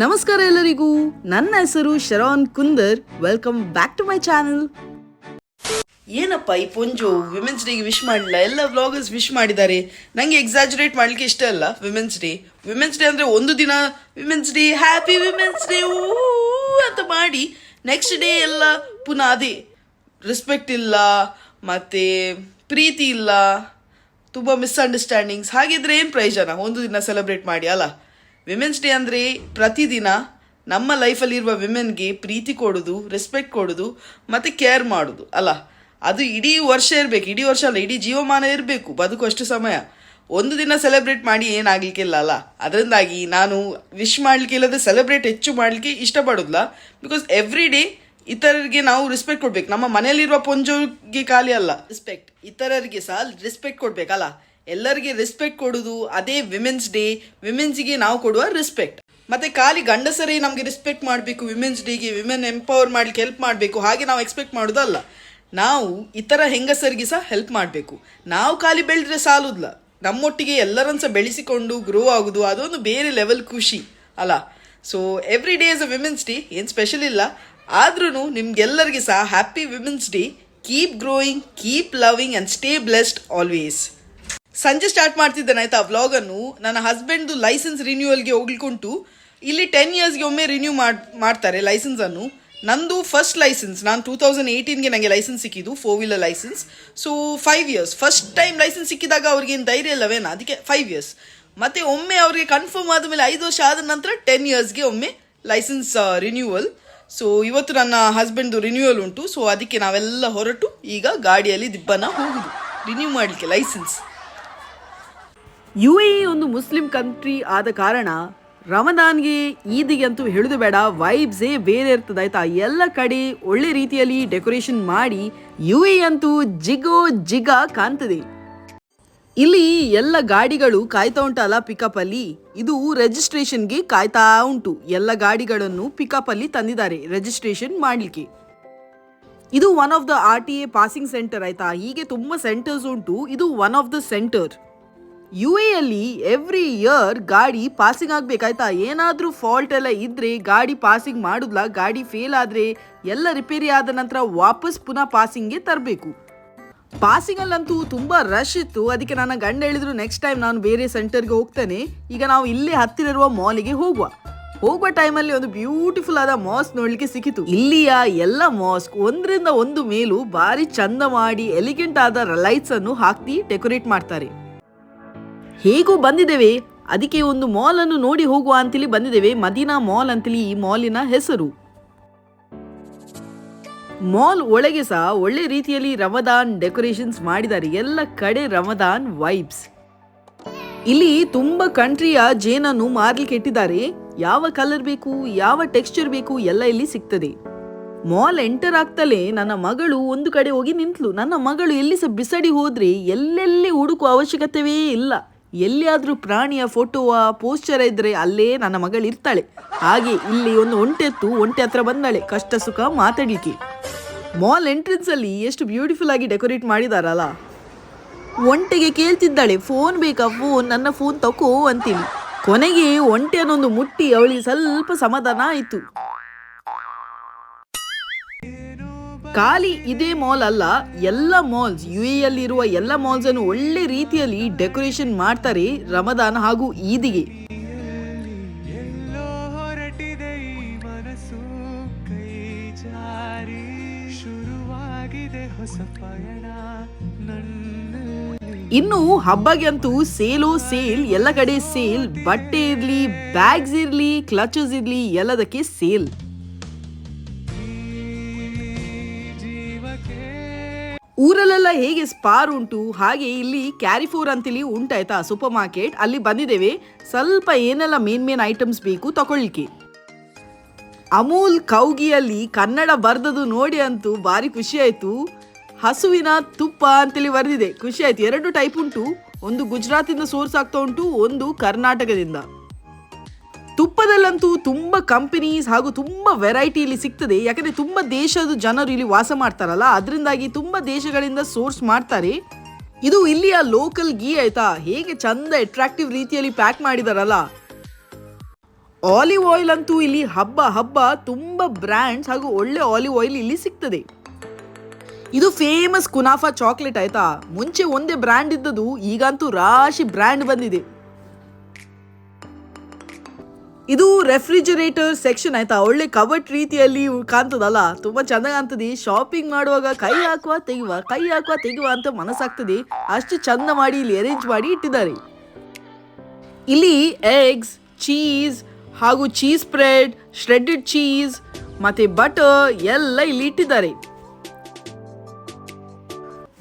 ನಮಸ್ಕಾರ ಎಲ್ಲರಿಗೂ. ನನ್ನ ಹೆಸರು Sharon Kundar. Welcome back to my channel ಏನಪ್ಪ ಈ ಪೊಂಜು? ವಿಮೆನ್ಸ್ ಡೇಗೆ ವಿಶ್ ಮಾಡಲಿಲ್ಲ. ಎಲ್ಲ ವ್ಲಾಗರ್ಸ್ ವಿಶ್ ಮಾಡಿದ್ದಾರೆ. ನನಗೆ ಎಕ್ಸಾಜುರೇಟ್ ಮಾಡಲಿಕ್ಕೆ ಇಷ್ಟ ಅಲ್ಲ ವಿಮೆನ್ಸ್ ಡೇ ವಿಮೆನ್ಸ್ ಡೇ ಅಂದರೆ ಒಂದು ದಿನ women's day happy women's day ಅಂತ ಮಾಡಿ ನೆಕ್ಸ್ಟ್ ಡೇ ಎಲ್ಲ ಪುನಃ ಅದೇ. ರೆಸ್ಪೆಕ್ಟ್ ಇಲ್ಲ, ಮತ್ತು ಪ್ರೀತಿ ಇಲ್ಲ, ತುಂಬ ಮಿಸ್ಅಂಡರ್ಸ್ಟ್ಯಾಂಡಿಂಗ್ಸ್ ಹಾಗಿದ್ರೆ ಏನು ಪ್ರಯೋಜನ? ಒಂದು ದಿನ ಸೆಲೆಬ್ರೇಟ್ ಮಾಡಿ, ಅಲ್ಲ? ವಿಮೆನ್ಸ್ ಡೇ ಅಂದರೆ ಪ್ರತಿದಿನ ನಮ್ಮ ಲೈಫಲ್ಲಿರುವ ವಿಮೆನ್ಗೆ ಪ್ರೀತಿ ಕೊಡೋದು ರೆಸ್ಪೆಕ್ಟ್ ಕೊಡೋದು, ಮತ್ತು ಕೇರ್ ಮಾಡೋದು, ಅಲ್ಲ? ಅದು ಇಡೀ ವರ್ಷ ಇರಬೇಕು, ಇಡೀ ವರ್ಷ ಅಲ್ಲ, ಇಡೀ ಜೀವಮಾನ ಇರಬೇಕು, ಬದುಕು ಅಷ್ಟು ಸಮಯ. ಒಂದು ದಿನ ಸೆಲೆಬ್ರೇಟ್ ಮಾಡಿ ಏನಾಗಲಿಕ್ಕಿಲ್ಲ ಅಲ್ಲ? ಅದರಿಂದಾಗಿ ನಾನು ವಿಶ್ ಮಾಡಲಿಕ್ಕೆ ಇಲ್ಲದೆ ಸೆಲೆಬ್ರೇಟ್ ಹೆಚ್ಚು ಮಾಡಲಿಕ್ಕೆ ಇಷ್ಟಪಡೋದಿಲ್ಲ. ಬಿಕಾಸ್ ಎವ್ರಿ ಡೇ ಇತರರಿಗೆ ನಾವು ರೆಸ್ಪೆಕ್ಟ್ ಕೊಡಬೇಕು. ನಮ್ಮ ಮನೆಯಲ್ಲಿರುವ ಪೊಂಜೋಗೆ ಖಾಲಿ ಅಲ್ಲ ರೆಸ್ಪೆಕ್ಟ್ ಇತರರಿಗೆ ಸಹ ರೆಸ್ಪೆಕ್ಟ್ ಕೊಡ್ಬೇಕಲ್ಲ ಎಲ್ಲರಿಗೆ ರೆಸ್ಪೆಕ್ಟ್ ಕೊಡೋದು, ಅದೇ ವಿಮೆನ್ಸ್ ಡೇ ವಿಮೆನ್ಸ್ಗೆ ನಾವು ಕೊಡುವ ರೆಸ್ಪೆಕ್ಟ್ ಮತ್ತೆ ಖಾಲಿ ಗಂಡಸರೇ ನಮಗೆ ರೆಸ್ಪೆಕ್ಟ್ ಮಾಡಬೇಕು ವಿಮೆನ್ಸ್ ಡೇಗೆ ವಿಮೆನ್ ಎಂಪವರ್ ಮಾಡ್ಲಿಕ್ಕೆ ಹೆಲ್ಪ್ ಮಾಡಬೇಕು, ಹಾಗೆ ನಾವು ಎಕ್ಸ್ಪೆಕ್ಟ್ ಮಾಡೋದಲ್ಲ. ನಾವು ಇತರ ಹೆಂಗಸರಿಗೆ ಸಹ ಹೆಲ್ಪ್ ಮಾಡಬೇಕು. ನಾವು ಖಾಲಿ ಬೆಳೆದ್ರೆ ಸಾಲುದಿಲ್ಲ ನಮ್ಮೊಟ್ಟಿಗೆ ಎಲ್ಲರನ್ನು ಸಹ ಬೆಳೆಸಿಕೊಂಡು ಗ್ರೋ ಆಗೋದು, ಅದೊಂದು ಬೇರೆ ಲೆವೆಲ್ ಖುಷಿ, ಅಲ್ಲ? So every day is a women's day ಏನು ಸ್ಪೆಷಲ್ ಇಲ್ಲ. ಆದ್ರೂ ನಿಮ್ಗೆಲ್ಲರಿಗೆ ಸಹ happy women's day keep growing keep loving and stay blessed always ಸಂಜೆ ಸ್ಟಾರ್ಟ್ ಮಾಡ್ತಿದ್ದೇನೆ, ಆಯ್ತಾ ವ್ಲಾಗನ್ನು ನನ್ನ ಹಸ್ಬೆಂಡ್ದು ಲೈಸೆನ್ಸ್ ರಿನ್ಯೂವಲ್ಗೆ ಹೋಗ್ಲಿಕ್ಕುಂಟು. ಇಲ್ಲಿ ಟೆನ್ ಇಯರ್ಸ್ಗೆ ಒಮ್ಮೆ ರಿನ್ಯೂ ಮಾಡ್ತಾರೆ ಮಾಡ್ತಾರೆ ಲೈಸೆನ್ಸನ್ನು ನಂದು ಫಸ್ಟ್ ಲೈಸೆನ್ಸ್ ನಾನು ಟೂ ತೌಸಂಡ್ ಏಯ್ಟೀನ್ಗೆ ನನಗೆ ಲೈಸೆನ್ಸ್ ಸಿಕ್ಕಿದ್ದು four wheeler licence so five years first time licence ಸಿಕ್ಕಿದಾಗ ಅವ್ರಿಗೇನು ಧೈರ್ಯ ಇಲ್ಲವೇನ ಅದಕ್ಕೆ ಫೈವ್ ಇಯರ್ಸ್ ಮತ್ತೆ ಒಮ್ಮೆ ಅವರಿಗೆ ಕನ್ಫರ್ಮ್ ಆದಮೇಲೆ ಐದು ವರ್ಷ ಆದ ನಂತರ ಟೆನ್ ಇಯರ್ಸ್ಗೆ ಒಮ್ಮೆ ಲೈಸೆನ್ಸ್ ರಿನ್ಯೂವಲ್ ಸೊ ಇವತ್ತು ನನ್ನ ಹಸ್ಬೆಂಡ್ದು ರಿನ್ಯೂವಲ್ ಉಂಟು. ಸೊ ಅದಕ್ಕೆ ನಾವೆಲ್ಲ ಹೊರಟು ಈಗ ಗಾಡಿಯಲ್ಲಿ ದಿಬ್ಬನ ಹೋಗುದು. ರಿನ್ಯೂ ಮಾಡಲಿಕ್ಕೆ ಲೈಸೆನ್ಸ್ ಯು ಎ ಒಂದು ಮುಸ್ಲಿಂ ಕಂಟ್ರಿ ಆದ ಕಾರಣ ರಮದಾನ್ಗೆ ಈದಿಗೆ ಅಂತೂ ಹೇಳುದು ಬೇಡ ವೈಬ್ಸೇ ಬೇರೆ ಇರ್ತದೆ ಆಯ್ತಾ? ಎಲ್ಲ ಕಡೆ ಒಳ್ಳೆ ರೀತಿಯಲ್ಲಿ ಡೆಕೋರೇಷನ್ ಮಾಡಿ ಯು ಎ ಅಂತೂ ಜಿಗೋ ಜಿಗ ಕಾಣ್ತದೆ. ಇಲ್ಲಿ ಎಲ್ಲ ಗಾಡಿಗಳು ಕಾಯ್ತಾ ಉಂಟಲ್ಲ ಪಿಕಪ್ ಅಲ್ಲಿ? ಇದು ರಿಜಿಸ್ಟ್ರೇಷನ್ಗೆ ಕಾಯ್ತಾ ಉಂಟು. ಎಲ್ಲ ಗಾಡಿಗಳನ್ನು ಪಿಕಪ್ ಅಲ್ಲಿ ತಂದಿದ್ದಾರೆ ರಿಜಿಸ್ಟ್ರೇಷನ್ ಮಾಡಲಿಕ್ಕೆ. ಇದು one of the R T A passing centre ಆಯ್ತಾ? ಹೀಗೆ ತುಂಬ ಸೆಂಟರ್ಸ್ ಉಂಟು. ಇದು ಒನ್ ಆಫ್ ದ ಸೆಂಟರ್ ಯು ಎಲ್ಲಿ ಎವ್ರಿ ಇಯರ್ ಗಾಡಿ ಪಾಸಿಂಗ್ ಆಗ್ಬೇಕಾಯ್ತಾ? ಏನಾದರೂ ಫಾಲ್ಟ್ ಎಲ್ಲ ಇದ್ರೆ ಗಾಡಿ ಪಾಸಿಂಗ್ ಮಾಡುದ್ಲ, ಗಾಡಿ ಫೇಲ್ ಆದ್ರೆ ಎಲ್ಲ ರಿಪೇರಿ ಆದ ನಂತರ ವಾಪಸ್ ಪುನಃ ಪಾಸಿಂಗ್ಗೆ ತರಬೇಕು. ಪಾಸಿಂಗಲ್ಲಂತೂ ತುಂಬಾ ರಶ್ ಇತ್ತು. ಅದಕ್ಕೆ ನನ್ನ ಗಂಡ ಹೇಳಿದ್ರು ನೆಕ್ಸ್ಟ್ ಟೈಮ್ ನಾನು ಬೇರೆ ಸೆಂಟರ್ಗೆ ಹೋಗ್ತೇನೆ. ಈಗ ನಾವು ಇಲ್ಲೇ ಹತ್ತಿರ ಇರುವ ಮಾಲಿಗೆ ಹೋಗುವ. ಹೋಗುವ ಟೈಮಲ್ಲಿ ಒಂದು ಬ್ಯೂಟಿಫುಲ್ ಆದ ಮಾಸ್ಕ್ ನೋಡಲಿಕ್ಕೆ ಸಿಕ್ಕಿತು. ಇಲ್ಲಿಯ ಎಲ್ಲ ಮಾಸ್ಕ್ ಒಂದರಿಂದ ಒಂದು ಮೇಲೂ ಭಾರಿ ಚಂದ ಮಾಡಿ ಎಲಿಗೆಂಟ್ ಆದ ಲೈಟ್ಸ್ ಅನ್ನು ಹಾಕಿ ಡೆಕೋರೇಟ್ ಮಾಡ್ತಾರೆ. ಹೇಗೂ ಬಂದಿದ್ದೇವೆ ಅದಕ್ಕೆ ಒಂದು ಮಾಲ್ ಅನ್ನು ನೋಡಿ ಹೋಗುವ ಅಂತೇಳಿ ಬಂದಿದ್ದೇವೆ ಮದೀನಾ ಮಾಲ್ ಅಂತೇಳಿ ಈ ಮಾಲಿನ ಹೆಸರು. ಮಾಲ್ ಒಳಗೆ ಸಹ ಒಳ್ಳೆ ರೀತಿಯಲ್ಲಿ ರಮದಾನ್ ಡೆಕೋರೇಷನ್ಸ್ ಮಾಡಿದ್ದಾರೆ. ಎಲ್ಲ ಕಡೆ ರಮದಾನ್ ವೈಬ್ಸ್ ಇಲ್ಲಿ ತುಂಬಾ ಕಂಟ್ರಿಯ ಜೇನನ್ನು ಮಾರ್ಲಿಕ್ಕೆ ಇಟ್ಟಿದ್ದಾರೆ ಯಾವ ಕಲರ್ ಬೇಕು, ಯಾವ ಟೆಕ್ಸ್ಚರ್ ಬೇಕು ಎಲ್ಲ ಇಲ್ಲಿ ಸಿಗ್ತದೆ. ಮಾಲ್ ಎಂಟರ್ ಆಗ್ತಲೇ ನನ್ನ ಮಗಳು ಒಂದು ಕಡೆ ಹೋಗಿ ನಿಂತ್ಲು. ನನ್ನ ಮಗಳು ಎಲ್ಲಿ ಸಹ ಬಿಸಡಿ ಹೋದ್ರೆ ಎಲ್ಲೆಲ್ಲಿ ಹುಡುಕುವ ಅವಶ್ಯಕತೆಯೇ ಇಲ್ಲ. ಎಲ್ಲಿಯಾದ್ರೂ ಪ್ರಾಣಿಯ ಫೋಟೋವ ಪೋಸ್ಚರ್ ಇದ್ದರೆ ಅಲ್ಲೇ ನನ್ನ ಮಗಳು ಇರ್ತಾಳೆ. ಹಾಗೆ ಇಲ್ಲಿ ಒಂದು ಒಂಟೆತ್ತು ಒಂಟೆ ಹತ್ರ ಬಂದಾಳೆ. ಕಷ್ಟ ಸುಖ ಮಾತಾಡಲಿಕ್ಕೆ. ಮಾಲ್ ಎಂಟ್ರೆನ್ಸಲ್ಲಿ ಎಷ್ಟು ಬ್ಯೂಟಿಫುಲ್ ಆಗಿ ಡೆಕೋರೇಟ್ ಮಾಡಿದಾರಲ್ಲ. ಒಂಟೆಗೆ ಕೇಳ್ತಿದ್ದಾಳೆ ಫೋನ್ ಬೇಕಾ? ಫೋನ್ ನನ್ನ ಫೋನ್ ತಕೋ ಅಂತೀನಿ. ಕೊನೆಗೆ ಒಂಟೆನೊಂದು ಮುಟ್ಟಿ, ಅವಳಿಗೆ ಸ್ವಲ್ಪ ಸಮಾಧಾನ ಆಯಿತು. ಖಾಲಿ ಇದೇ ಮಾಲ್ ಅಲ್ಲ ಎಲ್ಲ ಮಾಲ್ಸ್ ಯು ಎಲ್ಲಿರುವ ಎಲ್ಲ ಮಾಲ್ಸ್ ಅನ್ನು ಒಳ್ಳೆ ರೀತಿಯಲ್ಲಿ ಡೆಕೋರೇಷನ್ ಮಾಡ್ತಾರೆ ರಮದಾನ್ ಹಾಗೂ ಈದಿಗೆ. ಇನ್ನು ಹಬ್ಬಗೆ ಅಂತೂ ಸೇಲೋ ಸೇಲ್ ಎಲ್ಲ ಕಡೆ ಸೇಲ್ ಬಟ್ಟೆ ಇರ್ಲಿ ಬ್ಯಾಗ್ಸ್ ಇರ್ಲಿ ಕ್ಲಚಸ್ ಇರ್ಲಿ ಎಲ್ಲದಕ್ಕೆ ಸೇಲ್ ಊರಲ್ಲೆಲ್ಲ ಹೇಗೆ ಸ್ಪಾರ್ ಉಂಟು, ಹಾಗೆ ಇಲ್ಲಿ ಕ್ಯಾರಿಫೋರ್ ಅಂತೇಳಿ ಉಂಟಾಯ್ತಾ ಸೂಪರ್ ಮಾರ್ಕೆಟ್ ಅಲ್ಲಿ ಬಂದಿದ್ದೇವೆ. ಸ್ವಲ್ಪ ಏನೆಲ್ಲ ಮೇನ್ ಮೇನ್ ಐಟಮ್ಸ್ ಬೇಕು ತಗೊಳ್ಳಿಕ್ಕೆ. ಅಮೂಲ್ ಕೌಗಿಯಲ್ಲಿ ಕನ್ನಡ ಬರ್ದದು ನೋಡಿ ಅಂತೂ ಭಾರಿ ಖುಷಿ ಆಯ್ತು. ಹಸುವಿನ ತುಪ್ಪ ಅಂತೇಳಿ ಬರೆದಿದೆ. ಖುಷಿ ಆಯ್ತು. ಎರಡು ಟೈಪ್ ಉಂಟು. ಒಂದು ಗುಜರಾತಿಂದ ಸೋರ್ಸ್ ಆಗ್ತಾ ಉಂಟು, ಒಂದು ಕರ್ನಾಟಕದಿಂದ. ತುಪ್ಪದಲ್ಲಂತೂ ತುಂಬ ಕಂಪನೀಸ್ ಹಾಗೂ ತುಂಬ ವೆರೈಟಿ ಇಲ್ಲಿ ಸಿಗ್ತದೆ. ಯಾಕಂದ್ರೆ ತುಂಬ ದೇಶದ ಜನರು ಇಲ್ಲಿ ವಾಸ ಮಾಡ್ತಾರಲ್ಲ, ಅದರಿಂದಾಗಿ ತುಂಬ ದೇಶಗಳಿಂದ ಸೋರ್ಸ್ ಮಾಡ್ತಾರೆ. ಇದು ಇಲ್ಲಿಯ ಲೋಕಲ್ ಗೀ ಆಯ್ತಾ? ಹೇಗೆ ಚಂದ ಅಟ್ರಾಕ್ಟಿವ್ ರೀತಿಯಲ್ಲಿ ಪ್ಯಾಕ್ ಮಾಡಿದಾರಲ್ಲ? ಆಲಿವ್ ಆಯಿಲ್ ಅಂತೂ ಇಲ್ಲಿ ಹಬ್ಬ ಹಬ್ಬ ತುಂಬ ಬ್ರ್ಯಾಂಡ್ಸ್ ಹಾಗೂ ಒಳ್ಳೆ ಆಲಿವ್ ಆಯಿಲ್ ಇಲ್ಲಿ ಸಿಗ್ತದೆ. ಇದು ಫೇಮಸ್ ಕುನಾಫಾ ಚಾಕ್ಲೇಟ್ ಆಯ್ತಾ? ಮುಂಚೆ ಒಂದೇ ಬ್ರ್ಯಾಂಡ್ ಇದ್ದದ್ದು, ಈಗಂತೂ ರಾಶಿ ಬ್ರ್ಯಾಂಡ್ ಬಂದಿದೆ. ಇದು ರೆಫ್ರಿಜರೇಟರ್ ಸೆಕ್ಷನ್ ಆಯ್ತಾ? ಒಳ್ಳೆ ಕವಟ್ ರೀತಿಯಲ್ಲಿ ಕಾಣ್ತದಲ್ಲ? ತುಂಬಾ ಚೆನ್ನಾಗಿ ಕಾಣ್ತದೆ. ಶಾಪಿಂಗ್ ಮಾಡುವಾಗ ಕೈ ಹಾಕುವ ತೆಗುವ ಕೈ ಹಾಕುವ ತೆಗುವ ಅಂತ ಮನಸ್ಸಾಗ್ತದೆ. ಅಷ್ಟು ಚಂದ ಮಾಡಿ ಇಲ್ಲಿ ಅರೇಂಜ್ ಮಾಡಿ ಇಟ್ಟಿದ್ದಾರೆ. ಇಲ್ಲಿ ಎಗ್ಸ್ ಚೀಸ್ ಹಾಗೂ ಚೀಸ್ ಸ್ಪ್ರೆಡ್ ಶ್ರೆಡೆಡ್ ಚೀಸ್ ಮತ್ತೆ ಬಟರ್ ಎಲ್ಲ ಇಲ್ಲಿ ಇಟ್ಟಿದ್ದಾರೆ.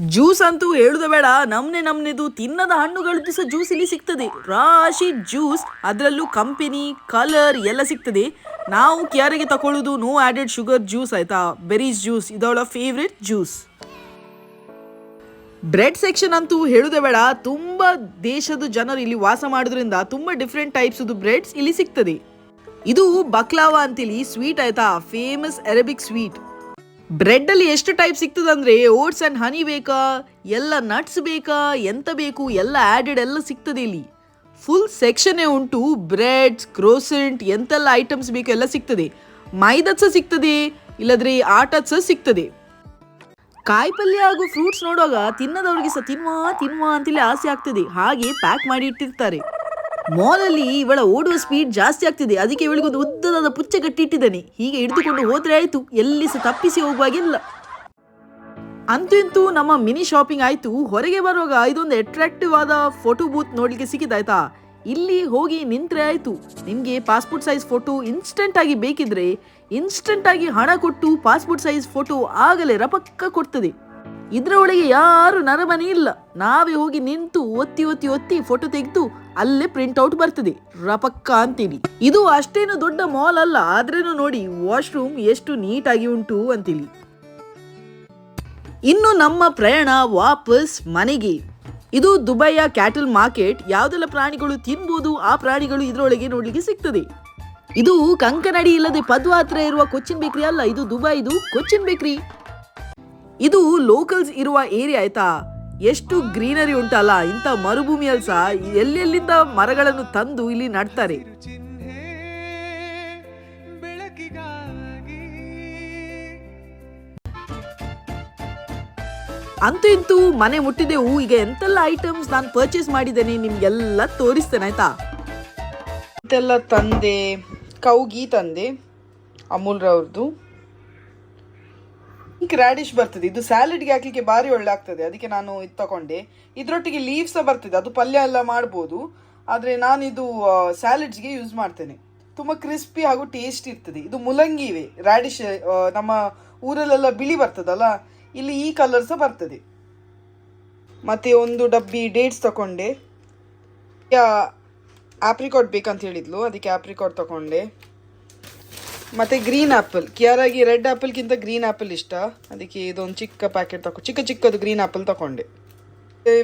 ಜ್ಯೂಸ್ ಅಂತೂ ಹೇಳುದ ಬೇಡ. ನಮ್ನೆ ನಮ್ನೆದು ತಿನ್ನದ ಹಣ್ಣುಗಳದ್ದು ಸಹ ಜ್ಯೂಸ್ ಇಲ್ಲಿ ಸಿಗ್ತದೆ. ರಾಶಿ ಜ್ಯೂಸ್, ಅದರಲ್ಲೂ ಕಂಪನಿ, ಕಲರ್ ಎಲ್ಲ ಸಿಗ್ತದೆ. ನಾವು ಕ್ಯಾರಿಗೆ ತಗೊಳ್ಳೋದು ನೋ ಆಡೆಡ್ ಶುಗರ್ ಜ್ಯೂಸ್ ಆಯ್ತಾ? ಬೆರೀಸ್ ಜ್ಯೂಸ್ ಇದವಳ ಫೇವ್ರೆಟ್ ಜ್ಯೂಸ್ ಬ್ರೆಡ್ ಸೆಕ್ಷನ್ ಅಂತೂ ಹೇಳುದೇ ಬೇಡ. ತುಂಬ ದೇಶದ ಜನರು ಇಲ್ಲಿ ವಾಸ ಮಾಡೋದ್ರಿಂದ ತುಂಬ ಡಿಫ್ರೆಂಟ್ ಟೈಪ್ಸ್ ಬ್ರೆಡ್ಸ್ ಇಲ್ಲಿ ಸಿಗ್ತದೆ. ಇದು ಬಕ್ಲಾವಾ ಅಂತೇಳಿ ಸ್ವೀಟ್ ಆಯ್ತಾ? ಫೇಮಸ್ ಅರೇಬಿಕ್ ಸ್ವೀಟ್ ಬ್ರೆಡ್ ಅಲ್ಲಿ ಎಷ್ಟು ಟೈಪ್ ಸಿಗ್ತದಂದ್ರೆ ಓಟ್ಸ್ ಅಂಡ್ ಹನಿ ಬೇಕಾ? ಎಲ್ಲ ನಟ್ಸ್ ಬೇಕಾ? ಎಂತ ಬೇಕು? ಎಲ್ಲ ಆ್ಯಡೆಡ್ ಎಲ್ಲ ಸಿಗ್ತದೆ ಇಲ್ಲಿ. ಫುಲ್ ಸೆಕ್ಷನ್ ಉಂಟು. ಬ್ರೆಡ್ಸ್ ಕ್ರೋಸೆಂಟ್ ಎಂತೆಲ್ಲ ಐಟಮ್ಸ್ ಬೇಕು ಎಲ್ಲ ಸಿಗ್ತದೆ. ಮೈದಾ ಸಹ ಸಿಗ್ತದೆ. ಇಲ್ಲದ್ರೆ ಆಟದ ಸಹ ಸಿಗ್ತದೆ. ಕಾಯಿ ಪಲ್ಯ ಹಾಗೂ ಫ್ರೂಟ್ಸ್ ನೋಡುವಾಗ ತಿನ್ನದವ್ರಿಗೆ ಸಹ ತಿನ್ನುವ ತಿನ್ನುವ ಅಂತೇಳಿ ಆಸೆ ಆಗ್ತದೆ. ಹಾಗೆ ಪ್ಯಾಕ್ ಮಾಡಿ ಇಟ್ಟಿರ್ತಾರೆ. ಮಾಲಲ್ಲಿ ಇವಳ ಓಡುವ ಸ್ಪೀಡ್ ಜಾಸ್ತಿ ಆಗ್ತಿದೆ. ಅದಕ್ಕೆ ಇವಳಿಗೊಂದು ಉದ್ದನಾದ ಪುಚ್ಚ ಕಟ್ಟಿಟ್ಟಿದ್ದಾನೆ. ಹೀಗೆ ಹಿಡಿದುಕೊಂಡು ಹೋದ್ರೆ ಆಯ್ತು. ಎಲ್ಲಿ ಸಹ ತಪ್ಪಿಸಿ ಹೋಗುವಾಗಿಲ್ಲ. ಅಂತೂ ಇಂತೂ ನಮ್ಮ ಮಿನಿ ಶಾಪಿಂಗ್ ಆಯ್ತು. ಹೊರಗೆ ಬರುವಾಗ ಇದೊಂದು ಅಟ್ರಾಕ್ಟಿವ್ ಆದ ಫೋಟೋ ಬೂತ್ ನೋಡ್ಲಿಕ್ಕೆ ಸಿಕ್ಕಿದಾಯ್ತಾ? ಇಲ್ಲಿ ಹೋಗಿ ನಿಂತ್ರೆ ಆಯ್ತು. ನಿಮ್ಗೆ ಪಾಸ್ಪೋರ್ಟ್ ಸೈಜ್ ಫೋಟೋ ಇನ್ಸ್ಟೆಂಟ್ ಆಗಿ ಬೇಕಿದ್ರೆ ಇನ್ಸ್ಟೆಂಟ್ ಆಗಿ ಹಣ ಕೊಟ್ಟು ಪಾಸ್ಪೋರ್ಟ್ ಸೈಜ್ ಫೋಟೋ ಆಗಲೇ ರಪಕ್ಕ ಕೊಡ್ತದೆ. ಇದ್ರ ಒಳಗೆ ಯಾರು ನರಮನೆ ಇಲ್ಲ. ನಾವೇ ಹೋಗಿ ನಿಂತು ಒತ್ತಿ ಒತ್ತಿ ಒತ್ತಿ ಫೋಟೋ ತೆಗೆದು ಅಲ್ಲೇ ಪ್ರಿಂಟ್ ಔಟ್ ಬರ್ತದೆ. ರಪಕ್ಕ ಅಂತೀನಿ. ಇದು ಅಷ್ಟೇನು ದೊಡ್ಡ ಮಾಲ್ ಅಲ್ಲ. ಆದ್ರೇನು ನೋಡಿ ವಾಶ್ರೂಮ್ ಎಷ್ಟು ನೀಟಾಗಿ ಉಂಟು ಅಂತೀನಿ. ಇನ್ನು ನಮ್ಮ ಪ್ರಯಾಣ ವಾಪಸ್ ಮನೆಗೆ. ಇದು ದುಬೈಯ ಕ್ಯಾಟಲ್ ಮಾರ್ಕೆಟ್ ಯಾವುದೆಲ್ಲ ಪ್ರಾಣಿಗಳು ತಿನ್ಬೋದು, ಆ ಪ್ರಾಣಿಗಳು ಇದರೊಳಗೆ ನೋಡ್ಲಿಕ್ಕೆ ಸಿಗ್ತದೆ. ಇದು ಕಂಕನಡಿ ಇಲ್ಲದೆ ಪದ್ವಾತ್ರ ಇರುವ ಕೊಚ್ಚಿನ್ ಬೇಕ್ರಿ ಅಲ್ಲ. ಇದು ದುಬೈದು ಕೊಚ್ಚಿನ್ ಬೇಕ್ರಿ. ಇದು ಲೋಕಲ್ಸ್ ಇರುವ ಏರಿಯಾ ಆಯ್ತಾ? ಎಷ್ಟು ಗ್ರೀನರಿ ಉಂಟಲ್ಲ ಇಂಥ ಮರುಭೂಮಿಯಲ್ಲಿ ಸಹ ಎಲ್ಲೆಲ್ಲಿಂದ ಮರಗಳನ್ನು ತಂದು ಇಲ್ಲಿ ನಡ್ತಾರೆ? ಅಂತೂ ಇಂತೂ ಮನೆ ಮುಟ್ಟಿದೆವು ಈಗ ಎಂತೆಲ್ಲ ಐಟಮ್ಸ್ ನಾನು ಪರ್ಚೇಸ್ ಮಾಡಿದ್ದೇನೆ, ನಿಮ್ಗೆಲ್ಲ ತೋರಿಸ್ತೇನೆ, ಆಯ್ತಾ? ಇದೆಲ್ಲ ತಂದೆ, ಕೌಗಿ ತಂದೆ ಅಮೂಲ್ ರವ್ರದ್ದು ಪಿಂಕ್ ರ್ಯಾಡಿಶ್ ಬರ್ತದೆ. ಇದು ಸ್ಯಾಲಡ್ಗೆ ಹಾಕ್ಲಿಕ್ಕೆ ಭಾರಿ ಒಳ್ಳೆ ಆಗ್ತದೆ ಅದಕ್ಕೆ ನಾನು ಇದು ತಗೊಂಡೆ. ಇದರೊಟ್ಟಿಗೆ ಲೀವ್ಸ್ ಬರ್ತದೆ. ಅದು ಪಲ್ಯ ಎಲ್ಲ ಮಾಡ್ಬೋದು. ಆದರೆ ನಾನು ಇದು ಸ್ಯಾಲಡ್ಸ್ಗೆ ಯೂಸ್ ಮಾಡ್ತೇನೆ. ತುಂಬ ಕ್ರಿಸ್ಪಿ ಹಾಗೂ ಟೇಸ್ಟ್ ಇರ್ತದೆ. ಇದು ಮುಲಂಗಿ ಇವೆ ರ್ಯಾಡಿಶ್ ನಮ್ಮ ಊರಲ್ಲೆಲ್ಲ ಬಿಳಿ ಬರ್ತದಲ್ಲ, ಇಲ್ಲಿ ಈ ಕಲರ್ ಸಹ ಬರ್ತದೆ. ಮತ್ತೆ ಒಂದು ಡಬ್ಬಿ ಡೇಟ್ಸ್ ತಗೊಂಡೆ. ಆಪ್ರಿಕಾಟ್ ಬೇಕಂತ ಹೇಳಿದ್ಲು. ಅದಕ್ಕೆ ಆಪ್ರಿಕಾಟ್ ತಗೊಂಡೆ. ಮತ್ತೆ ಗ್ರೀನ್ ಆ್ಯಪಲ್ ಕ್ಯಾರಾಗಿ ರೆಡ್ ಆ್ಯಪಲ್ಗಿಂತ ಗ್ರೀನ್ ಆಪಲ್ ಇಷ್ಟ. ಅದಕ್ಕೆ ಇದೊಂದು ಚಿಕ್ಕ ಪ್ಯಾಕೆಟ್ ತಗೊ ಚಿಕ್ಕ ಚಿಕ್ಕದು ಗ್ರೀನ್ ಆ್ಯಪಲ್ ತಗೊಂಡೆ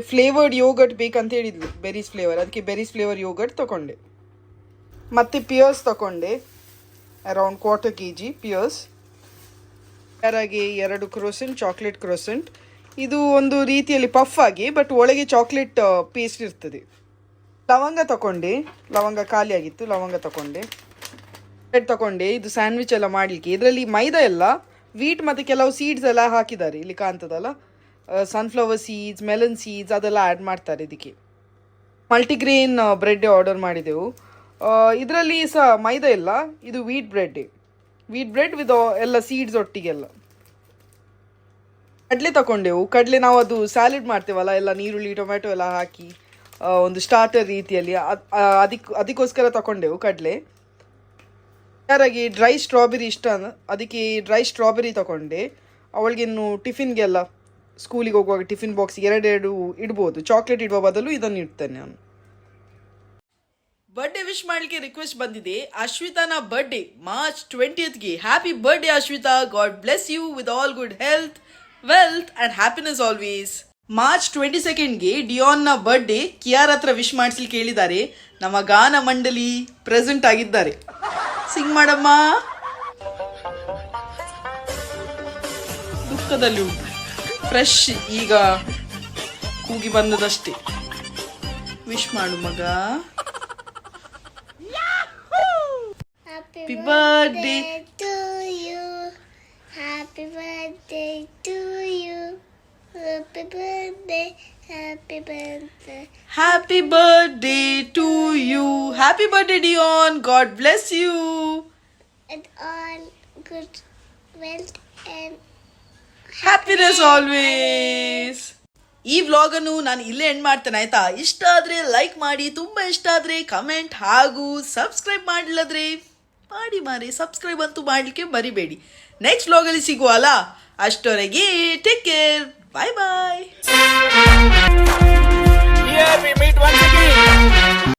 ಫ್ಲೇವರ್ಡ್ ಯೋಗರ್ಟ್ ಬೇಕಂತ ಹೇಳಿದ್ಲು ಬೆರೀಸ್ ಫ್ಲೇವರ್. ಅದಕ್ಕೆ ಬೆರೀಸ್ ಫ್ಲೇವರ್ ಯೋಗರ್ಟ್ ತಗೊಂಡೆ ಮತ್ತೆ ಪಿಯರ್ಸ್ ತಗೊಂಡೆ around quarter K G pears. ಕ್ಯಾರಾಗಿ ಎರಡು ಕ್ರೋಸೆಂಟ್, ಚಾಕ್ಲೇಟ್ ಕ್ರೋಸೆಂಟ್. ಇದು ಒಂದು ರೀತಿಯಲ್ಲಿ ಪಫ್ ಆಗಿ, ಬಟ್ ಒಳಗೆ ಚಾಕ್ಲೇಟ್ ಪೇಸ್ಟ್ ಇರ್ತದೆ. ಲವಂಗ ತಗೊಂಡೆ ಲವಂಗ ಖಾಲಿ ಆಗಿತ್ತು ಲವಂಗ ತಗೊಂಡೆ ಬ್ರೆಡ್ ತಗೊಂಡೆ, ಇದು ಸ್ಯಾಂಡ್ವಿಚ್ ಎಲ್ಲ ಮಾಡಲಿಕ್ಕೆ. ಇದರಲ್ಲಿ ಮೈದಾ ಎಲ್ಲ ವೀಟ್ ಮತ್ತು ಕೆಲವು ಸೀಡ್ಸ್ ಎಲ್ಲ ಹಾಕಿದ್ದಾರೆ, ಇಲ್ಲಿ ಕಾಣ್ತದಲ್ಲ? ಸನ್ಫ್ಲವರ್ ಸೀಡ್ಸ್ ಮೆಲನ್ ಸೀಡ್ಸ್ ಅದೆಲ್ಲ ಆ್ಯಡ್ ಮಾಡ್ತಾರೆ ಇದಕ್ಕೆ. ಮಲ್ಟಿಗ್ರೇನ್ ಬ್ರೆಡ್ ಆರ್ಡರ್ ಮಾಡಿದೆವು. ಇದರಲ್ಲಿ ಸಹ ಮೈದಾ ಇಲ್ಲ ಇದು wheat bread wheat bread with ಎಲ್ಲ ಸೀಡ್ಸ್ ಒಟ್ಟಿಗೆಲ್ಲ. ಕಡಲೆ ತಗೊಂಡೆವು. ಕಡಲೆ ನಾವು ಅದು ಸ್ಯಾಲೆಡ್ ಮಾಡ್ತೇವಲ್ಲ, ಎಲ್ಲ ನೀರುಳ್ಳಿ ಟೊಮ್ಯಾಟೊ ಎಲ್ಲ ಹಾಕಿ ಒಂದು ಸ್ಟಾರ್ಟರ್ ರೀತಿಯಲ್ಲಿ ಅದಕ್ಕೆ ಅದಕ್ಕೋಸ್ಕರ ತಗೊಂಡೆವು ಕಡಲೆ. ಯಾರಾಗಿ ಡ್ರೈ ಸ್ಟ್ರಾಬೆರಿ ಇಷ್ಟ ಅದಕ್ಕೆ ಡ್ರೈ ಸ್ಟ್ರಾಬೆರಿ ತಗೊಂಡೆ. ಅವಳಿಗಿನ್ನು ಟಿಫಿನ್ಗೆಲ್ಲ ಸ್ಕೂಲಿಗೆ ಹೋಗುವಾಗ ಟಿಫಿನ್ ಬಾಕ್ಸಿಗೆ ಎರಡೆರಡು ಇಡ್ಬೋದು. ಚಾಕ್ಲೇಟ್ ಇಡುವ ಬದಲು ಇದನ್ನು ಇಡ್ತೇನೆ ನಾನು. ಬರ್ಡೇ ವಿಶ್ ಮಾಡಲಿಕ್ಕೆ ರಿಕ್ವೆಸ್ಟ್ ಬಂದಿದೆ. ಅಶ್ವಿತಾನ birthday March ಟ್ವೆಂಟಿಯತ್ಗೆ happy birthday Ashwitha. God bless you with all good health wealth and happiness always March twenty ಸೆಕೆಂಡ್ಗೆ ಡಿಯಾನ್ನ ಬರ್ಡೇ ಕಿಯಾರ್ ಹತ್ರ ವಿಶ್ ಮಾಡಿಸ್ಲಿಕ್ಕೆ ಹೇಳಿದ್ದಾರೆ ನಮ್ಮ ಗಾನ ಮಂಡಳಿ ಪ್ರೆಸೆಂಟ್ ಆಗಿದ್ದಾರೆ. ಸಿಂಗ್ ಮಾಡಮ್ಮ ah. ದುಃಖದಲ್ಲಿ ಉಂಟು. ಫ್ರೆಶ್ ಈಗ ಕೂಗಿ ಬಂದದಷ್ಟೇ. ವಿಶ್ ಮಾಡು, ಮಗ. Happy birthday to you happy birthday to you Happy birthday. Happy birthday. Happy birthday to you. Happy birthday, Dion. God bless you. And all good wealth and happiness always ಈ vlog ಅನ್ನು ನಾನು ಇಲ್ಲೇ end ಮಾಡ್ತೇನೆ ಆಯ್ತಾ ಇಷ್ಟ ಆದ್ರೆ like ಮಾಡಿ ತುಂಬಾ ಇಷ್ಟ ಆದ್ರೆ ಕಮೆಂಟ್ ಹಾಗೂ ಸಬ್ಸ್ಕ್ರೈಬ್ ಮಾಡಿಲ್ಲದ್ರೆ ಮಾಡಿ ಮಾರಿ ಸಬ್ಸ್ಕ್ರೈಬ್ ಅಂತೂ ಮಾಡ್ಲಿಕ್ಕೆ ಮರಿಬೇಡಿ ನೆಕ್ಸ್ಟ್ ವ್ಲಾಗಲ್ಲಿ ಸಿಗುವಲ್ಲ ಅಷ್ಟೊರೆಗೆ take care Bye bye. Here we meet once again.